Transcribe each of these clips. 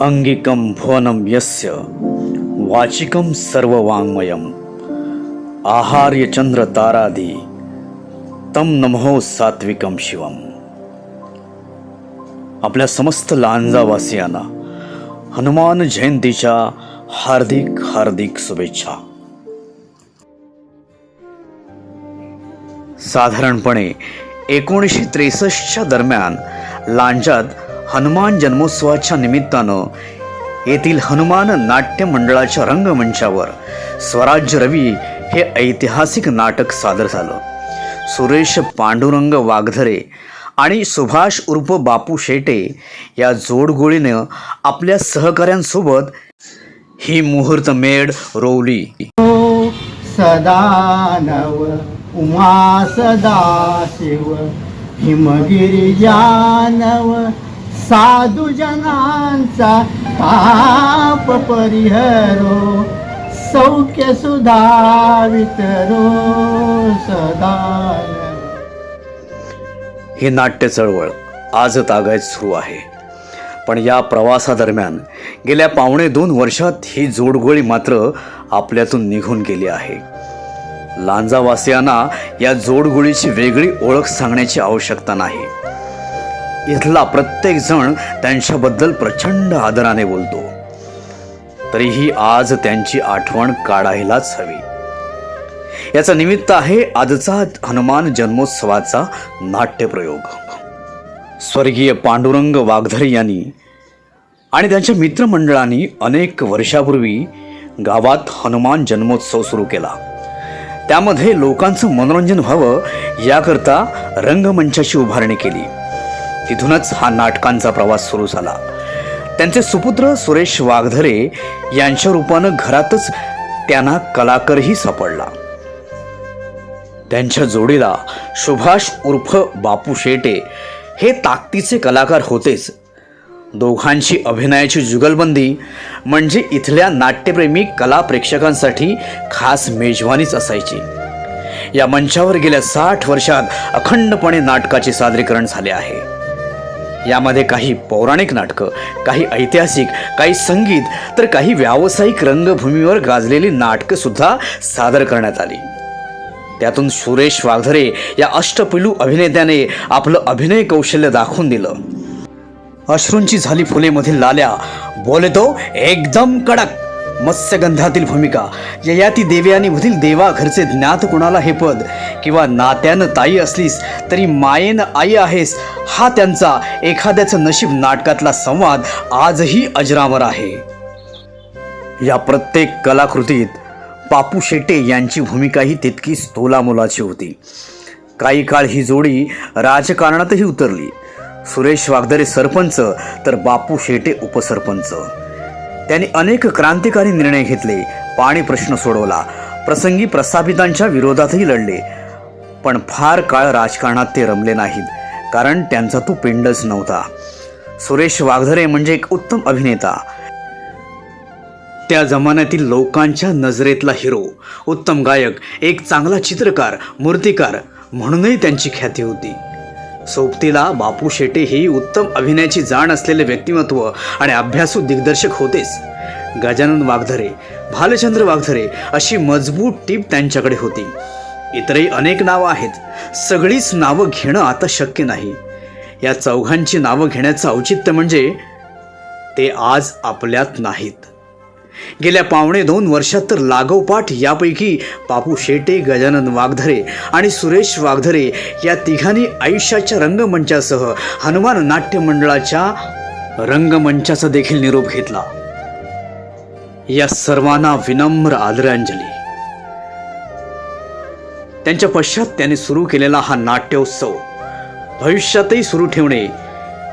अङ्गिकं भुवनं यस्य वाचिकं सर्ववाङ्मयम्। आहार्य चंद्र तारादी तम नमो सात्विकम शिवम। आपल्या समस्त लांजावासियांना हनुमान जयंतीच्या हार्दिक हार्दिक शुभेच्छा। साधारणपणे एकोणीसशे त्रेसष्टच्या दरम्यान लांजात हनुमान जन्मोत्सवाच्या निमित्तानं येथील हनुमान नाट्य मंडळाच्या रंगमंचावर स्वराज्य रवी हे ऐतिहासिक नाटक सादर झालं. सुरेश पांडुरंग वाघधरे आणि सुभाष उर्फ बापू शेटे या जोडगोळीनं आपल्या सहकाऱ्यांसोबत ही मुहूर्त मेड रोवली. सदानव उमा सदा शिव हिमगिरिजानव साधू जनांचा ताप परिहरो सौख्य सुधा वितरो ही नाट्य चळवळ आज तागायत सुरू आहे. पण या प्रवासादरम्यान गेल्या पावणे दोन वर्षात ही जोडगोळी मात्र आपल्यातून निघून गेली आहे. लांजावासियांना या जोडगोळीची वेगळी ओळख सांगण्याची आवश्यकता नाही. इथला प्रत्येक जण त्यांच्याबद्दल प्रचंड आदराने बोलतो. तरीही आज त्यांची आठवण काढायलाच हवी. याचं निमित्त आहे आजचा हनुमान जन्मोत्सवाचा नाट्यप्रयोग. स्वर्गीय पांडुरंग वाघधरे यांनी आणि त्यांच्या मित्रमंडळांनी अनेक वर्षापूर्वी गावात हनुमान जन्मोत्सव सुरू केला. त्यामध्ये लोकांचं मनोरंजन व्हावं याकरता रंगमंचाची उभारणी केली. तिथूनच हा नाटकांचा प्रवास सुरू झाला. त्यांचे सुपुत्र सुरेश वाघधरे यांच्या रूपानं घरातच त्यांना कलाकारही सापडला. त्यांच्या जोडीला सुभाष उर्फ बापू शेटे हे ताकदीचे कलाकार होतेच. दोघांची अभिनयाची जुगलबंदी म्हणजे इथल्या नाट्यप्रेमी कला प्रेक्षकांसाठी खास मेजवानीच असायची. या मंचावर गेल्या साठ वर्षात अखंडपणे नाटकाचे सादरीकरण झाले आहे. यामध्ये काही पौराणिक नाटकं काही ऐतिहासिक काही संगीत तर काही व्यावसायिक रंगभूमीवर गाजलेली नाटकंसुद्धा सादर करण्यात आली. त्यातून सुरेश वाघधरे या अष्टपैलू अभिनेत्याने आपलं अभिनय कौशल्य दाखवून दिलं. अश्रूंची झाली फुलेमधील लाल्या बोले तो एकदम कडक. मत्स्यगंधातील भूमिका. ययाती देवी आणि मधील देवा घरचे ज्ञात कुणाला हे पद? किंवा नात्यानं ताई असलीस तरी मायेनं आई आहेस? हा त्यांचा एखाद्याचं नशीब नाटकातला संवाद आजही अजरामर आहे. या प्रत्येक कलाकृतीत पापू शेटे यांची भूमिकाही तितकीच तोलामोलाची होती. काही काळ ही जोडी राजकारणातही उतरली. सुरेश वागदरे सरपंच तर बापू शेटे उपसरपंच. त्यांनी अनेक क्रांतिकारी निर्णय घेतले. पाणी प्रश्न सोडवला. प्रसंगी प्रस्थापितांच्या विरोधातही लढले. पण फार काळ राजकारणात ते रमले नाहीत कारण त्यांचा तो पिंडच नव्हता. सुरेश वाघधरे म्हणजे एक उत्तम अभिनेता. त्या जमान्यातील लोकांच्या नजरेतला हिरो उत्तम गायक एक चांगला चित्रकार मूर्तिकार म्हणूनही त्यांची ख्याती होती. सोबतीला बापू शेटे ही उत्तम अभिनयाची जाण असलेले व्यक्तिमत्व आणि अभ्यासू दिग्दर्शक होतेच. गजानन वाघधरे भालचंद्र वाघधरे अशी मजबूत टीप त्यांच्याकडे होती. इतरही अनेक नावं आहेत. सगळीच नावं घेणं आता शक्य नाही. या चौघांची नावं घेण्याचं औचित्य म्हणजे ते आज आपल्यात नाहीत. गेल्या पावणे दोन वर्षात तर लागोपाठ यापैकी बापू शेटे गजानन वाघधरे आणि सुरेश वाघधरे या तिघांनी आयुष्याच्या रंगमंचासह हनुमान नाट्य मंडळाच्या रंगमंचाचा देखील निरोप घेतला. या सर्वांना विनम्र आदरांजली. त्यांच्या पश्चात त्यांनी सुरू केलेला हा नाट्योत्सव भविष्यातही सुरू ठेवणे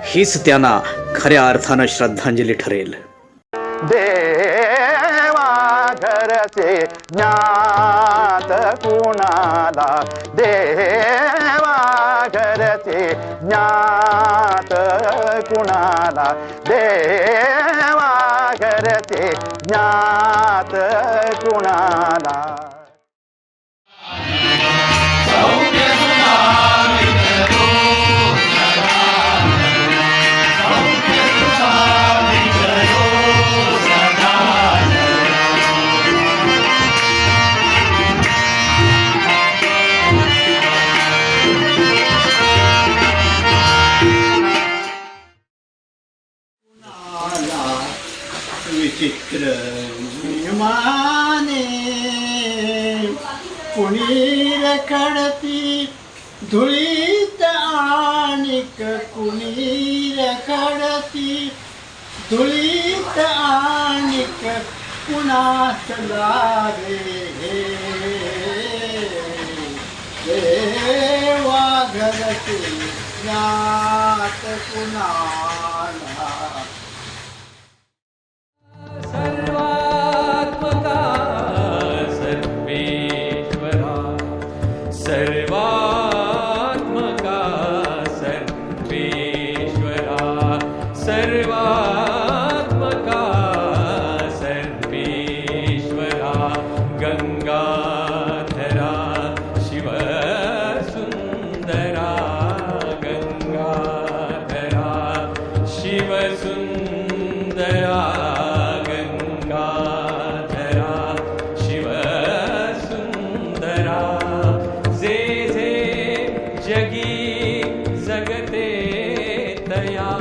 हीच त्यांना खऱ्या अर्थानं श्रद्धांजली ठरेल. देवा घरचे ज्ञात कुणाला? देवा घरचे ज्ञात कुणाला? देवा घरचे ज्ञात कुणाला? कुणी रखडती धुळीत आणिक कुणी रखडती धुळीत आणिक कुणास लागे देवा घरते ज्ञात कुणाला त्मका सर्पेश्वरा गङ्गा धरा शिवन्दरा गङ्गा धरा शिव गङ्गा जे जगी जगते दया